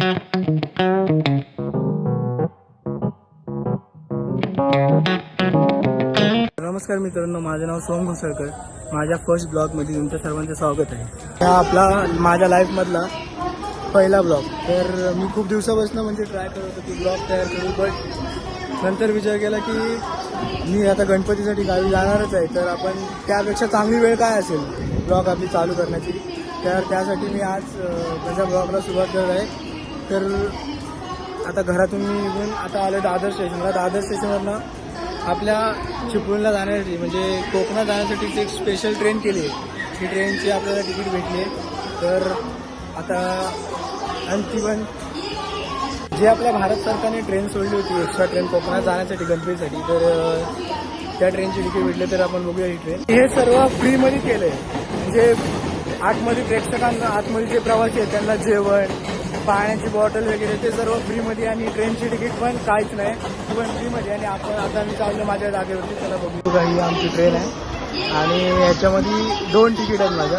नमस्कार मित्रांनो माझं नाव सोम घोसळकर माझ्या फर्स्ट ब्लॉगमध्ये तुमच्या सर्वांचं स्वागत आहे. हा आपला माझ्या लाईफमधला पहिला ब्लॉग तर मी खूप दिवसापासून म्हणजे ट्राय करत होतो की ब्लॉग तयार करू बट नंतर विचार केला की मी आता गणपतीसाठी गावी जाणारच आहे. तर आपण त्यापेक्षा चांगली वेळ काय असेल? ब्लॉग आपली चालू करण्याची. तर त्यासाठी मी आज माझ्या ब्लॉगला सुरुवात करत आहे. तर आता घरातून मी निघून आता आलो दादर स्टेशनला दादर स्टेशनवरनं आपल्या चिपळूणला जाण्यासाठी म्हणजे कोकणात जाण्यासाठी एक स्पेशल ट्रेन केली आहे. ती ट्रेनची आपल्याला तिकीट भेटली आहे. तर आता आणि जे पण आपल्या भारत सरकारने ट्रेन सोडली होती एक्स्ट्रा ट्रेन कोकणात जाण्यासाठी गणपतीसाठी तर त्या ट्रेनची तिकीट भेटले तर आपण बघूया ही ट्रेन हे सर्व फ्रीमध्ये केलं आहे म्हणजे आतमध्ये प्रेक्षकांना आतमध्ये जे प्रवासी आहेत त्यांना जेवण पाण्याची बॉटल वगैरे ते सर्व फ्रीमध्ये आणि ट्रेनची तिकीट पण काहीच नाही. पण फ्रीमध्ये आणि आपण आता मी चाललो माझ्या जागेवरती त्याला बघू. ही आमची ट्रेन आहे. आणि ह्याच्यामध्ये दोन तिकीट आहेत माझ्या.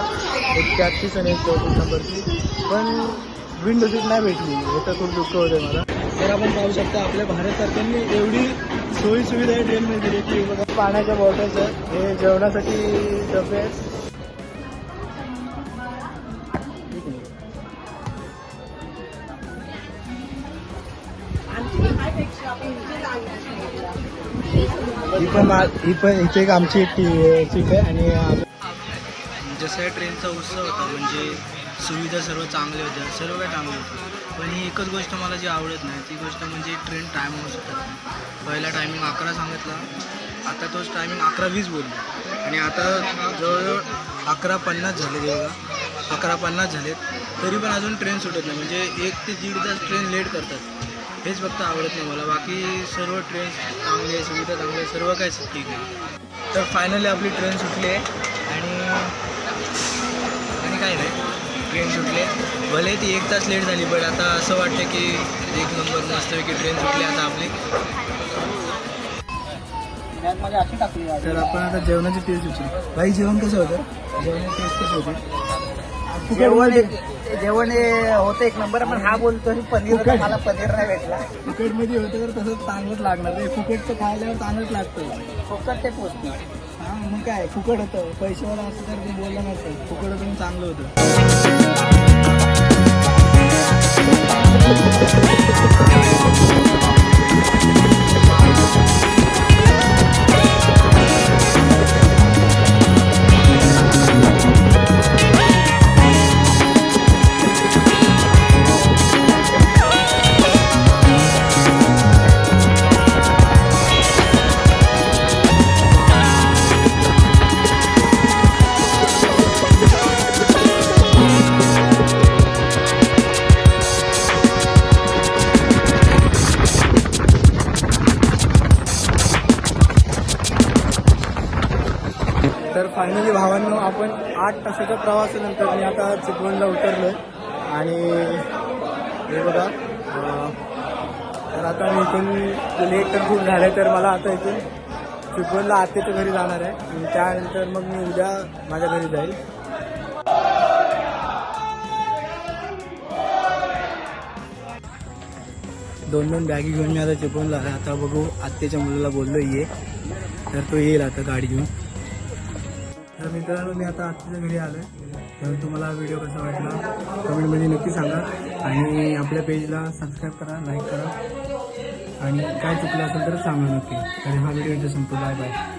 एक तेहतीस आणि एक चौतीस नंबरची पण विंडो सीट नाही भेटली. हे तर खूप दुःख होतं मला. तर आपण पाहू शकता आपल्या भारत सरकारने एवढी सोयी सुविधा आहे ट्रेनमध्ये दिली की बघा. पाण्याच्या बॉटल्स आहेत. हे जेवणासाठी डबे आहेत. ही पण ही पण इथे एक आमची टी- सीट आहे आणि जसं ट्रेनचा उत्सव होता म्हणजे सुविधा सर्व चांगल्या होत्या सर्व काही चांगलं होतं. पण ही एकच गोष्ट मला जी आवडत नाही ती गोष्ट म्हणजे ट्रेन टायमावर होऊ नाही. पहिला टायमिंग अकरा सांगितला आता तोच टायमिंग अकरा वीस बोलला. आणि आता जवळजवळ अकरा पन्नास झाले जेव्हा अकरा पन्नास झालेत तरी पण अजून ट्रेन सुटत नाही. म्हणजे एक ते दीड तास ट्रेन लेट करतात. हेच फक्त आवडत नाही मला. बाकी सर्व ट्रेन चांगली आहे सुविधा चांगली आहे सर्व काही ठीक आहे. तर फायनली आपली ट्रेन सुटली आहे. आणि आणि काय नाही. ट्रेन सुटली भले ती एक तास लेट झाली बट आता असं वाटतं की एक नंबर मस्तपैकी ट्रेन सुटली आता आपली. तर आपण आता जेवणाची टेस्ट होती बाई जेवण कसं होतं? जेवणाची टेस्ट कशी होती? जेवण जेवण हे होतं एक नंबर पण हा बोलतो की पनीर मला पनीर नाही भेटला. फुकटमध्ये होतं तर तसंच चांगलंच लागणार ते फुकटचं खायल्यावर चांगलंच लागतं. फुकट ते पोचतो. हा मग काय? फुकट होतं. पैशावाला असं तर ते बोललं नसतं. फुकट होतं चांगलं होतं. तर फायनली भावांनो आपण आठ तासाच्या प्रवासानंतर मी आता चिपळूणला उतरलो आणि हे बघा तर आता मी इथून लेट तर खूप झालं तर मला आता इथून चिपळूणला आत्याच्या घरी जाणार आहे. आणि त्यानंतर मग मी उद्या माझ्या घरी जाईल. दोन दोन बॅगी घेऊन मी आता चिपळूणला आहे. आता बघू आत्याच्या मुलाला बोललो ये. तर तो येईल आता गाडी घेऊन. तर मित्रांनो मी आता आत्ताच्या घरी आलो आहे तर तुम्हाला व्हिडिओ कसा वाटला कमेंटमध्ये नक्की सांगा. आणि आपल्या पेजला सबस्क्राईब करा लाईक करा. आणि काय चुकलं असेल तर सांगा नक्की. तर हा व्हिडिओ इथे संपतो. Bye bye